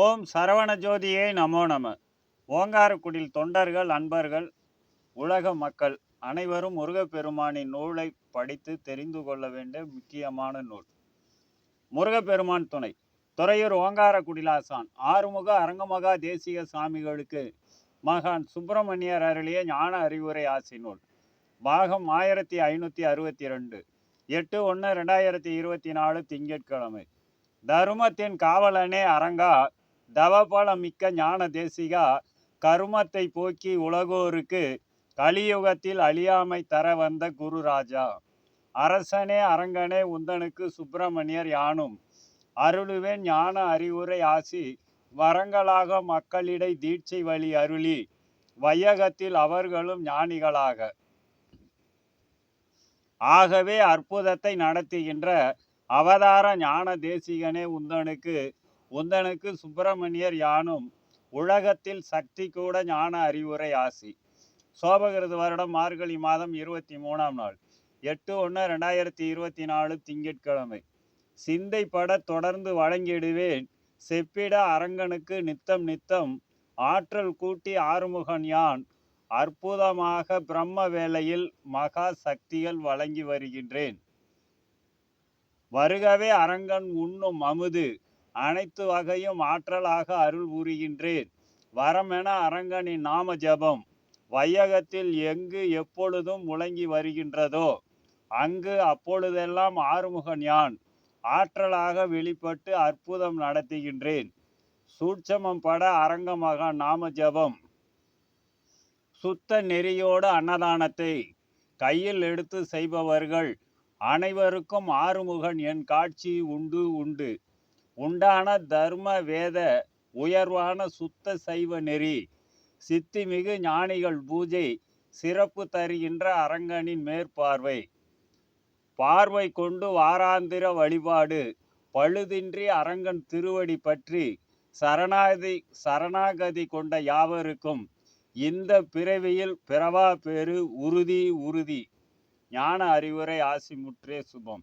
ஓம் சரவண ஜோதியே நமோ நம. ஓங்காரக்குடில் தொண்டர்கள் அன்பர்கள் உலக மக்கள் அனைவரும் முருகப்பெருமானின் நூலை படித்து தெரிந்து கொள்ள வேண்டிய முக்கியமான நூல். முருகப்பெருமான் துணை. துறையூர் ஓங்காரக்குடிலாசான். ஆறுமுக அரங்கமகா தேசிய சாமிகளுக்கு மகான் சுப்பிரமணியர் அருளிய ஞான அறிவுரை ஆசி நூல். பாகம் ஆயிரத்தி ஐநூற்றி அறுபத்தி ரெண்டு எட்டு ஒன்று ரெண்டாயிரத்தி இருபத்தி நாலு திங்கட்கிழமை. தருமத்தின் காவலனே அரங்கா தவபல மிக்க ஞான தேசிகா கருமத்தை போக்கி உலகோருக்கு கலியுகத்தில் அழியாமை தர வந்த குரு ராஜா. அரசனே அரங்கனே உந்தனுக்கு சுப்பிரமணியர் யானும். அருளுவேன் ஞான அறிவுரை ஆசி வரங்களாக மக்களிடை தீட்சை வழி அருளி வையகத்தில் அவர்களும் ஞானிகளாக. ஆகவே அற்புதத்தை நடத்துகின்ற அவதார ஞான தேசிகனே உந்தனுக்கு உந்தனுக்கு சுப்பிரமணியர் யானும் உலகத்தில் சக்தி கூட ஞான அறிவுரை ஆசி. சோபகிருது வருடம் மார்கழி மாதம் இருபத்தி மூணாம் நாள். எட்டு ஒன்று ரெண்டாயிரத்தி இருபத்தி நாலு திங்கட்கிழமை. சிந்தைப்பட தொடர்ந்து வழங்கிடுவேன். செப்பிட அரங்கனுக்கு நித்தம் நித்தம் ஆற்றல் கூட்டி ஆறுமுகன் யான். அற்புதமாக பிரம்ம வேளையில் மகா சக்திகள் வழங்கி வருகின்றேன். வருகவே அரங்கன் உண்ணும் அமுது. அனைத்து வகையும் ஆற்றலாக அருள் புரிகின்றேன். வரமென அரங்கனின் நாம ஜபம் வையகத்தில் எங்கு எப்பொழுதும் முழங்கி வருகின்றதோ அங்கு அப்பொழுதெல்லாம் ஆறுமுகன் யான் ஆற்றலாக வெளிப்பட்டு அற்புதம் நடத்துகின்றேன். சூட்சமம் பட அரங்கமகன் நாம ஜபம் சுத்த நெறியோடு அன்னதானத்தை கையில் எடுத்து செய்பவர்கள் அனைவருக்கும் ஆறுமுகன் என் காட்சி உண்டு உண்டு. உண்டான தர்ம வேத உயர்வான சுத்த சைவ நெறி சித்திமிகு ஞானிகள் பூஜை சிறப்பு தருகின்ற அரங்கனின் மேற்பார்வை. பார்வை கொண்டு வாராந்திர வழிபாடு பழுதின்றி அரங்கன் திருவடி பற்றி சரணாதி சரணாகதி கொண்ட யாவருக்கும் இந்த பிறவியில் பிறவா பேரு உறுதி உறுதி. ஞான அறிவுரை ஆசி முற்றே சுபம்.